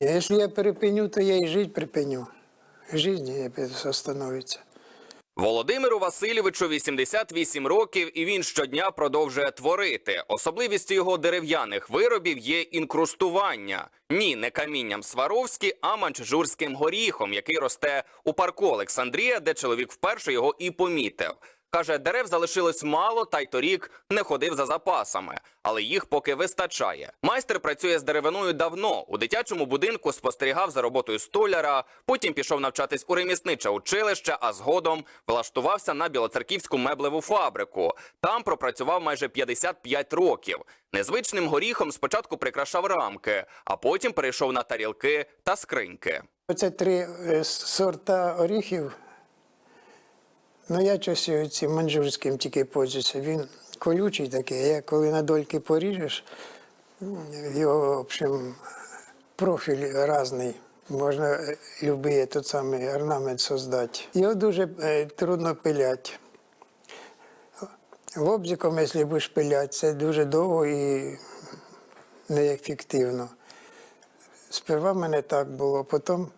Якщо я перепеню, то я і жити припеню. Життя остановиться. Володимиру Васильовичу 88 років, і він щодня продовжує творити. Особливістю його дерев'яних виробів є інкрустування. Ні, не камінням Сваровські, а манчжурським горіхом, який росте у парку Олександрія, де чоловік вперше його і помітив. Каже, дерев залишилось мало, та й торік не ходив за запасами, але їх поки вистачає. Майстер працює з деревиною давно. У дитячому будинку спостерігав за роботою столяра, потім пішов навчатись у ремісниче училище, а згодом влаштувався на білоцерківську меблеву фабрику. Там пропрацював майже 55 років. Незвичним горіхом спочатку прикрашав рамки, а потім перейшов на тарілки та скриньки. Оце три е, сорта оріхів. Ну, я щось цим манджурським тільки пользуюся. Він колючий такий, як коли на дольки поріжеш, його, в общем, профіль різний. Можна е, любий тот самий орнамент создати. Його дуже е, трудно пиляти. Лобзиком, якщо будеш пиляти, це дуже довго і неефективно. Сперва мене так було, потім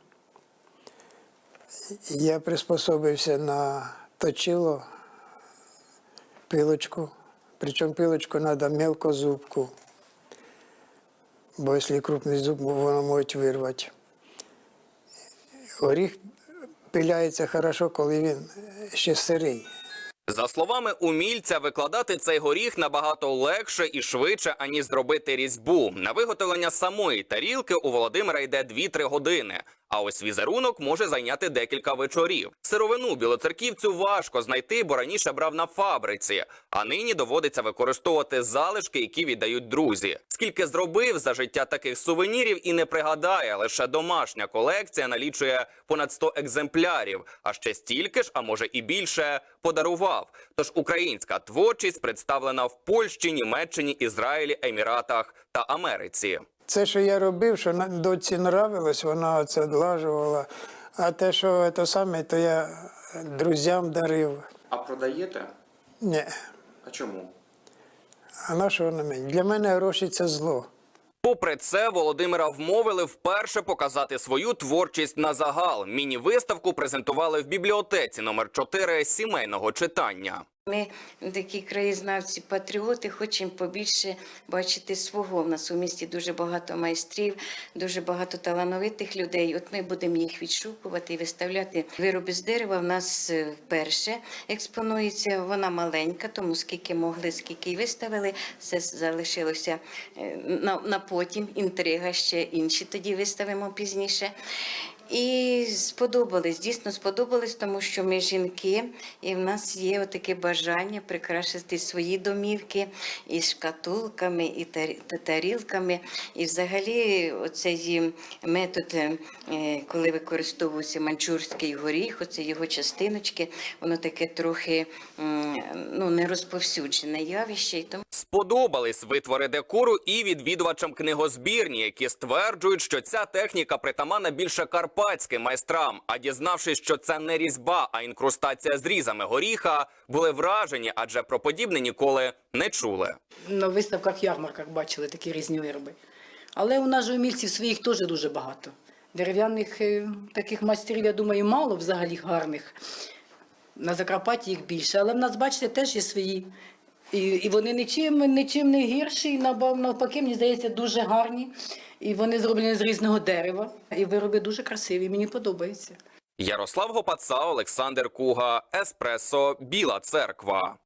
я приспособився на точило пилочку. Причому пилочку треба мелкозубку, бо якщо крупний зуб, воно може вирвати. Оріх пиляється хорошо, коли він ще сирий. За словами умільця, викладати цей горіх набагато легше і швидше, аніж зробити різьбу. На виготовлення самої тарілки у Володимира йде 2-3 години. А ось візерунок може зайняти декілька вечорів. Сировину білоцерківцю важко знайти, бо раніше брав на фабриці, а нині доводиться використовувати залишки, які віддають друзі. Скільки зробив за життя таких сувенірів і не пригадає, лише домашня колекція налічує понад 100 екземплярів, а ще стільки ж, а може і більше, подарував. Тож українська творчість представлена в Польщі, Німеччині, Ізраїлі, Еміратах та Америці. Це, що я робив, що на- доці нравилось, вона це одлажувала. А те, що це саме, то я друзям дарив. А продаєте? Ні. А чому? А на що на мені? Для мене гроші це зло. Попри це, Володимира вмовили вперше показати свою творчість на загал. Міні-виставку презентували в бібліотеці номер 4 сімейного читання. Ми такі краєзнавці, патріоти, хочемо побільше бачити свого. У нас у місті дуже багато майстрів, дуже багато талановитих людей. От ми будемо їх відшукувати і виставляти. Вироби з дерева в нас е, вперше експонується. Вона маленька, тому скільки могли, скільки й виставили. Все залишилося е, на, на потім. Інтрига ще інші тоді виставимо пізніше. І сподобались, дійсно сподобались, тому що ми жінки, і в нас є таке бажання прикрашити свої домівки і шкатулками, і тар- тарілками. І взагалі оцей метод, е, коли використовується манчжурський горіх, оце його частиночки, воно таке трохи ну, не розповсюджене явище. Тому Сподобались витвори декору і відвідувачам книгозбірні, які стверджують, що ця техніка притаманна більше карпатським майстрам. А дізнавшись, що це не різьба, а інкрустація з різами горіха, були вражені, адже про подібне ніколи не чули. на виставках, ярмарках бачили такі різні вироби. Але у нас же умільців своїх теж дуже багато. Дерев'яних е, таких майстрів, я думаю, мало взагалі гарних. На Закарпатті їх більше. Але в нас, бачите, теж є свої. І, і вони нічим, нічим не гірші, навпаки, мені здається, дуже гарні. І вони зроблені з різного дерева. І вироби дуже красиві, мені подобається. Ярослав Гопаца, Олександр Куга, Еспресо, Біла Церква.